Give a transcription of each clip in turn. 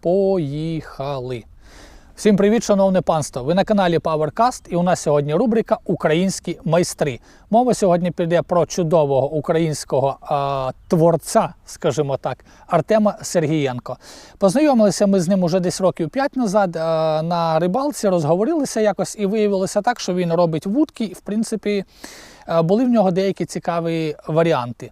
Поїхали! Всім привіт, шановне панство! Ви на каналі PowerCast і у нас сьогодні рубрика Українські майстри. Мова сьогодні піде про чудового українського а, творця, скажімо так, Артема Сергієнко. Познайомилися ми з ним уже десь років 5 назад а, на рибалці, розговорилися якось і виявилося так, що він робить вудки, і в принципі були в нього деякі цікаві варіанти.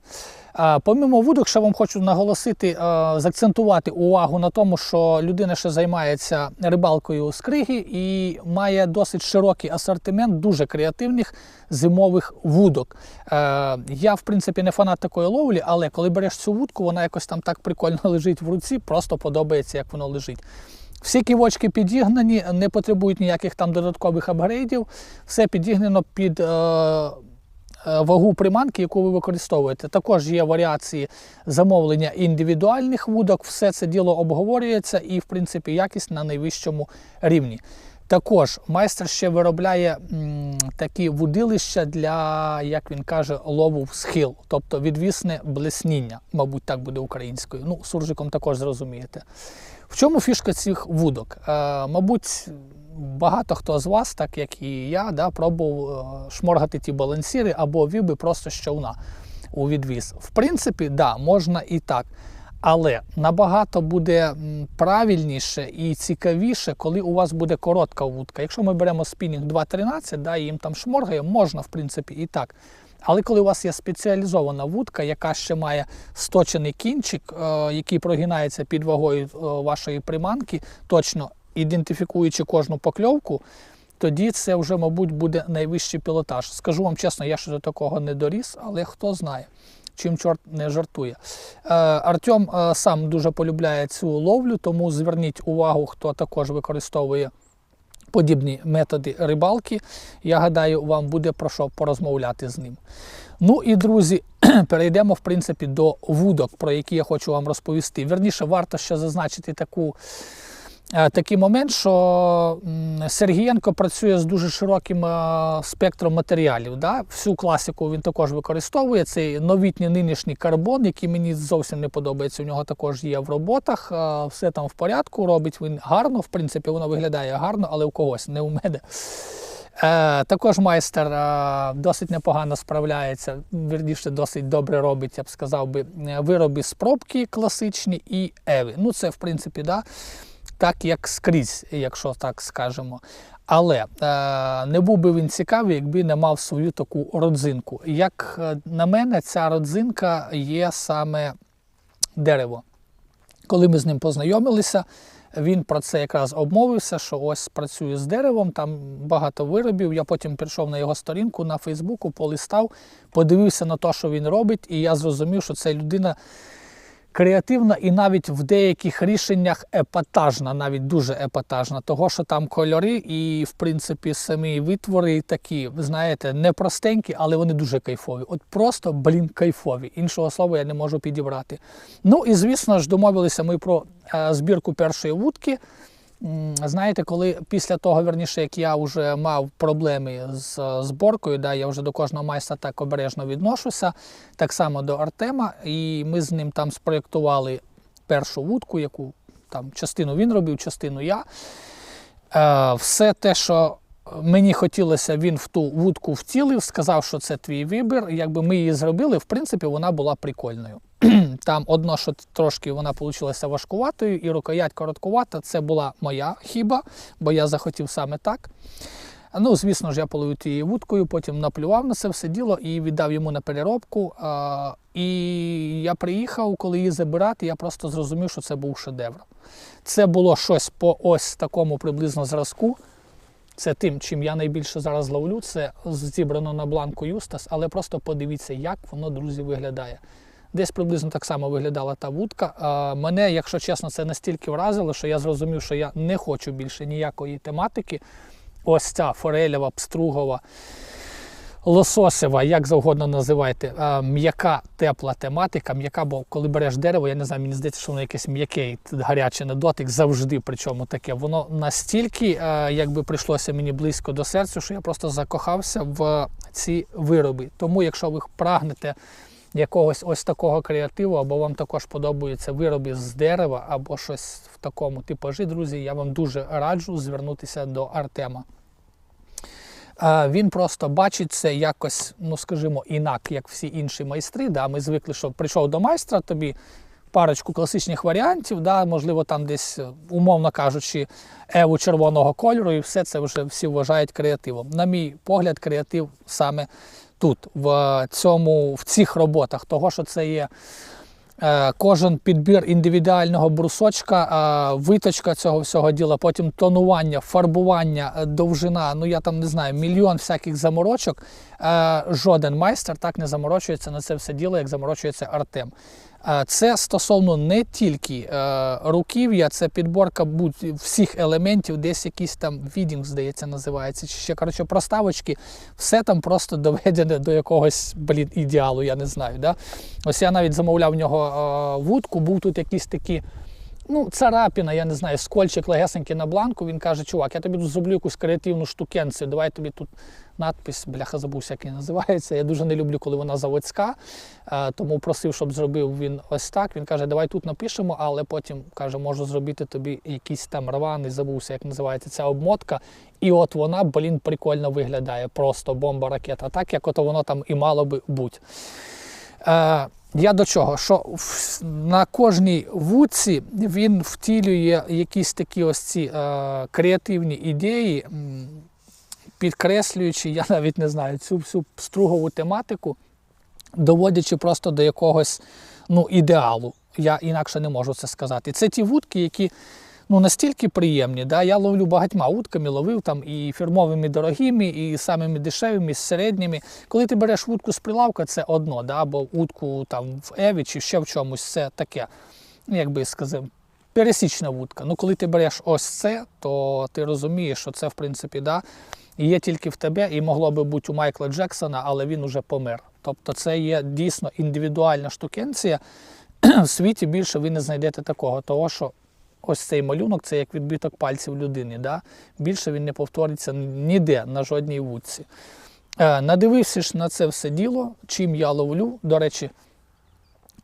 А, Помимо вудок, ще вам хочу наголосити, а, заакцентувати увагу на тому, що людина ще займається рибалкою з криги і має досить широкий асортимент дуже креативних зимових вудок. Е, Я, в принципі, не фанат такої ловлі, але коли береш цю вудку, вона якось там так прикольно лежить в руці, просто подобається, як воно лежить. Всі ківочки підігнані, не потребують ніяких там додаткових апгрейдів. Все підігнано під е, е, вагу приманки, яку ви використовуєте. Також є варіації замовлення індивідуальних вудок. Все це діло обговорюється і, в принципі, якість на найвищому рівні. Також майстер ще виробляє м, такі вудилища для, як він каже, лову в схил, тобто відвісне блесніння, мабуть, так буде українською. Ну, суржиком також зрозумієте. В чому фішка цих вудок? Е, мабуть, багато хто з вас, так як і я, да, пробував е, шморгати ті балансіри або віби просто з човна у відвіз. В принципі, да, можна і так. Але набагато буде правильніше і цікавіше, коли у вас буде коротка вудка. Якщо ми беремо спінінг 2.13, да, і їм там шморгає, можна, в принципі, і так. Але коли у вас є спеціалізована вудка, яка ще має сточений кінчик, е, який прогинається під вагою е, вашої приманки, точно ідентифікуючи кожну покльовку, тоді це вже, мабуть, буде найвищий пілотаж. Скажу вам чесно, я ще до такого не доріс, але хто знає. Чим чорт не жартує. Е, Артем е, сам дуже полюбляє цю ловлю, тому зверніть увагу, хто також використовує подібні методи рибалки. Я гадаю, вам буде про що порозмовляти з ним. Ну і друзі, перейдемо в принципі до вудок, про які я хочу вам розповісти. Вірніше, варто ще зазначити таку. Е, Такий момент, що Сергієнко працює з дуже широким е, спектром матеріалів. Да? Всю класику він також використовує. Цей новітній нинішній карбон, який мені зовсім не подобається. У нього також є в роботах. е, Все там в порядку, робить він гарно. В принципі, воно виглядає гарно, але у когось, не у мене. Також майстер досить непогано справляється, вірніше, досить добре робить, я б сказав би, вироби з пробки класичні і еви. Ну, це, в принципі, да, так як скрізь, якщо так скажемо. Але е, не був би він цікавий, якби не мав свою таку родзинку. Як е, на мене, ця родзинка є саме дерево. Коли ми з ним познайомилися, він про це якраз обмовився, що ось працює з деревом, там багато виробів. Я потім прийшов на його сторінку на Фейсбуку, полистав, подивився на те, що він робить, і я зрозумів, що це людина креативна і навіть в деяких рішеннях епатажна, навіть дуже епатажна. Того, що там кольори і, в принципі, самі витвори такі, знаєте, не простенькі, але вони дуже кайфові. От просто, блін, кайфові. Іншого слова я не можу підібрати. Ну і звісно ж, домовилися ми про е, збірку першої вудки. Знаєте, коли після того, верніше, як я вже мав проблеми з е, зборкою, да, я вже до кожного майстра так обережно відношуся, так само до Артема, і ми з ним там спроєктували першу вудку, яку там частину він робив, частину я. Е, все те, що мені хотілося, він в ту вудку втілив, сказав, що це твій вибір. Якби ми її зробили, в принципі, вона була прикольною. Там одно, що трошки вона вийшла важкуватою, і рукоять короткувата. Це була моя хіба, бо я захотів саме так. Ну, звісно ж, я половив тією вудкою, потім наплював на це все діло і віддав йому на переробку. І я приїхав, коли її забирати, я просто зрозумів, що це був шедевр. Це було щось по ось такому приблизно зразку. Це тим, чим я найбільше зараз ловлю. Це зібрано на бланку Юстас, але просто подивіться, як воно, друзі, виглядає. Десь приблизно так само виглядала та вудка. Мене, якщо чесно, це настільки вразило, що я зрозумів, що я не хочу більше ніякої тематики. Ось ця форельова, пстругова, лососева, як завгодно називайте, м'яка тепла тематика. М'яка, бо коли береш дерево, я не знаю, мені здається, що воно якесь м'яке, гаряче на дотик завжди. Причому таке. Воно настільки, якби прийшлося мені близько до серця, що я просто закохався в ці вироби. Тому, якщо ви прагнете якогось ось такого креативу, або вам також подобаються вироби з дерева, або щось в такому типажі, друзі, я вам дуже раджу звернутися до Артема. Він просто бачить це якось, ну скажімо, інак, як всі інші майстри. Да? Ми звикли, що прийшов до майстра, тобі парочку класичних варіантів, да? можливо, там десь, умовно кажучи, еву червоного кольору, і все це вже всі вважають креативом. На мій погляд, креатив саме тут, в цьому, в цих роботах, того, що це є. Е, Кожен підбір індивідуального брусочка, е, виточка цього всього діла, потім тонування, фарбування, е, довжина. Ну я там не знаю, мільйон всяких заморочок. Жоден майстер так не заморочується на це все діло, як заморочується Артем. Це стосовно не тільки е, руків'я, це підборка будь всіх елементів, десь якийсь там відінг, здається, називається, чи ще коротше проставочки. Все там просто доведене до якогось блін, ідеалу, я не знаю. Да? Ось я навіть замовляв в нього е, вудку, був тут якісь такі. Ну, царапіна, я не знаю, скольчик легесенький на бланку. Він каже, чувак, я тобі зроблю якусь креативну штукенцію, давай тобі тут надпис, бляха забувся, як він називається. Я дуже не люблю, коли вона заводська, тому просив, щоб зробив він ось так. Він каже, давай тут напишемо, але потім каже, можу зробити тобі якийсь там рваний, забувся, як називається ця обмотка. І от вона, блін, прикольно виглядає. Просто бомба ракета. Так, як ото воно там і мало би бути. Я до чого? Що на кожній вудці він втілює якісь такі ось ці е, креативні ідеї, підкреслюючи, я навіть не знаю, цю всю стругову тематику, доводячи просто до якогось ну, ідеалу. Я інакше не можу це сказати. Це ті вудки, які ну, настільки приємні. Да? Я ловлю багатьма вудками, ловив там і фірмовими дорогими, і самими дешевими, і середніми. Коли ти береш вудку з прилавка, це одно, да? або вудку там в Еві чи ще в чомусь, це таке, ну, як би сказав, пересічна вудка. Ну, коли ти береш ось це, то ти розумієш, що це, в принципі, да, є тільки в тебе, і могло би бути у Майкла Джексона, але він уже помер. Тобто це є дійсно індивідуальна штукенція. В світі більше ви не знайдете такого, того що ось цей малюнок це як відбиток пальців людини. Да? Більше він не повториться ніде на жодній вудці. Е, надивившись на це все діло, чим я ловлю. До речі,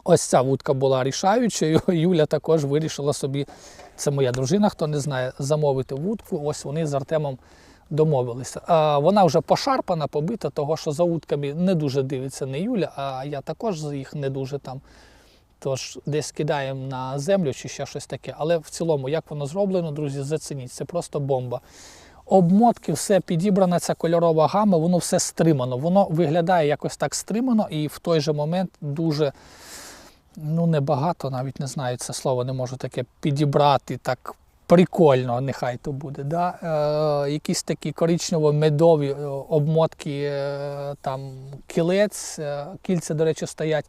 ось ця вудка була рішаючою. Юля також вирішила собі, це моя дружина, хто не знає, замовити вудку. Ось вони з Артемом домовилися. А вона вже пошарпана, побита, того що за вудками не дуже дивиться не Юля, а я також їх не дуже там. Тож десь кидаємо на землю чи ще щось таке. Але в цілому, як воно зроблено, друзі, зацініть, це просто бомба. Обмотки, все підібрана, ця кольорова гама, воно все стримано. Воно виглядає якось так стримано і в той же момент дуже ну небагато, навіть не знаю це слово, не можу таке підібрати так прикольно, нехай то буде. Да? Е, якісь такі коричнево-медові е, обмотки, е, там кілець, е, кільця, до речі, стоять.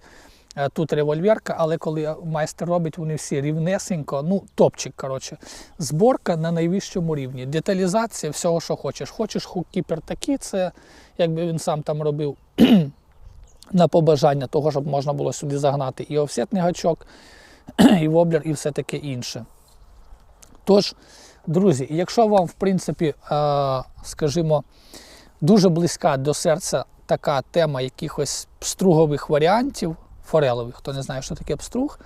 Е, Тут револьверка, але коли майстер робить, вони всі рівнесенько, ну, топчик, коротше. Зборка на найвищому рівні. Деталізація всього, що хочеш. Хочеш хуккіпер такий, це якби він сам там робив на побажання того, щоб можна було сюди загнати і офсетний гачок, і воблер, і все таке інше. Тож, друзі, якщо вам, в принципі, е, скажімо, дуже близька до серця така тема якихось пстругових варіантів, форелових, хто не знає, що таке пструг,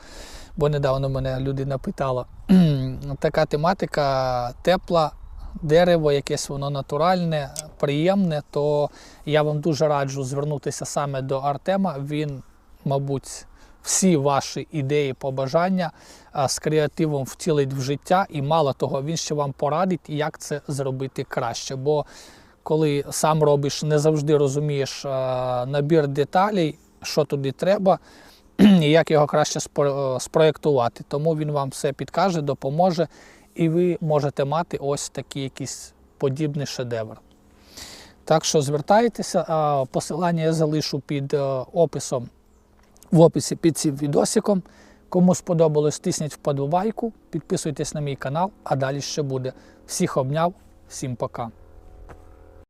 бо недавно мене людина питала, така тематика тепла, дерево, якесь воно натуральне, приємне, то я вам дуже раджу звернутися саме до Артема. Він, мабуть, всі ваші ідеї, побажання з креативом втілить в життя, і мало того, він ще вам порадить, як це зробити краще. Бо коли сам робиш, не завжди розумієш набір деталей, що туди треба, і як його краще спроєктувати. Тому він вам все підкаже, допоможе, і ви можете мати ось такий якийсь подібний шедевр. Так що звертайтеся, посилання я залишу під е, описом в описі під цим відосиком. Кому сподобалось, тисніть вподобайку, підписуйтесь на мій канал, а далі ще буде. Всіх обняв, всім пока.